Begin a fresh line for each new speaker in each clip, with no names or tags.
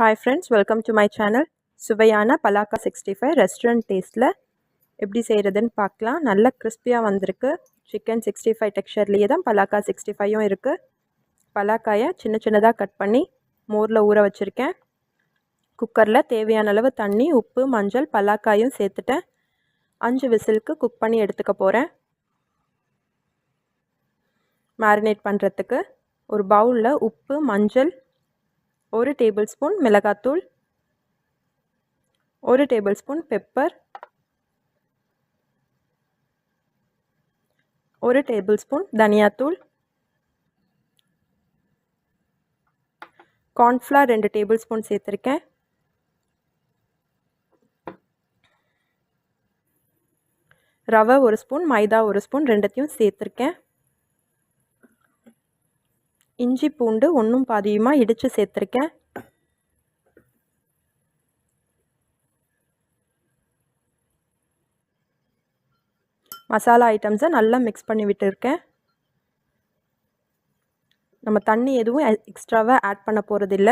Hi friends welcome to my channel சுவையான பலாக்கா sixty five restaurant டேஸ்ட்டில் எப்படி செய்கிறதுன்னு பார்க்கலாம். நல்ல கிறிஸ்பியாக வந்திருக்கு. சிக்கன் சிக்ஸ்டி ஃபைவ் டெக்ஸ்சர்லேயே தான் பலாக்கா சிக்ஸ்டி ஃபைவும் இருக்குது பலாக்காயை சின்ன சின்னதாக கட் பண்ணி மோரில் ஊற வச்சுருக்கேன். குக்கரில் தேவையான அளவு தண்ணி உப்பு மஞ்சள் பலாக்காயும் சேர்த்துட்டேன். அஞ்சு விசிலுக்கு குக் பண்ணி எடுத்துக்க போகிறேன் மேரினேட் பண்ணுறதுக்கு ஒரு பவுலில் உப்பு மஞ்சள் ஒரு டேபிள் ஸ்பூன் மிளகாத்தூள் ஒரு டேபிள் ஸ்பூன் பெப்பர் ஒரு டேபிள் ஸ்பூன் தனியாத்தூள் கார்ன்ஃப்ளார் ரெண்டு டேபிள் ஸ்பூன் சேர்த்துருக்கேன். ரவை ஒரு ஸ்பூன் மைதா ஒரு ஸ்பூன் ரெண்டுத்தையும் சேர்த்துருக்கேன். இஞ்சி பூண்டு ஒன்றும் பாதியுமாக இடித்து சேர்த்துருக்கேன். மசாலா ஐட்டம்ஸை நல்லா மிக்ஸ் பண்ணி விட்டுருக்கேன். நம்ம தண்ணி எதுவும் எக்ஸ்ட்ராவாக ஆட் பண்ண போகிறதில்ல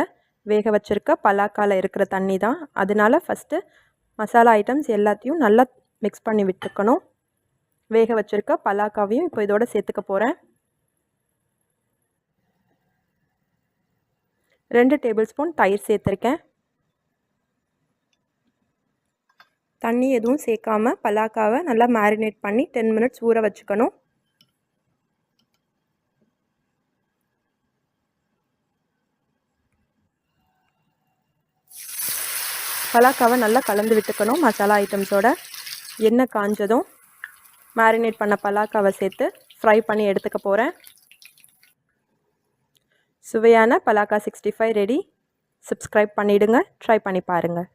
வேக வச்சுருக்க பலாக்கால இருக்கிற தண்ணி தான். அதனால் ஃபஸ்ட்டு மசாலா ஐட்டம்ஸ் எல்லாத்தையும் நல்லா மிக்ஸ் பண்ணி விட்டுருக்கணும். வேக வச்சுருக்க பலாக்காவையும் இப்போ இதோட சேர்த்துக்க போகிறேன் ரெண்டு டேபிள் ஸ்பூன் தயிர் சேர்த்துருக்கேன். தண்ணி எதுவும் சேர்க்காம பலாக்காவை நல்லா மேரினேட் பண்ணி டென் மினிட்ஸ் ஊற வச்சுக்கணும். பலாக்காவை நல்லா கலந்து விட்டுக்கணும் மசாலா ஐட்டம்ஸோட எண்ணெய் காஞ்சதும் மேரினேட் பண்ண பலாக்காவை சேர்த்து ஃப்ரை பண்ணி எடுத்துக்க போகிறேன் சுவையான பலாக்கா சிக்ஸ்டி ஃபைவ் ரெடி சப்ஸ்கிரைப் பண்ணிவிடுங்க ட்ரை பண்ணி பாருங்கள்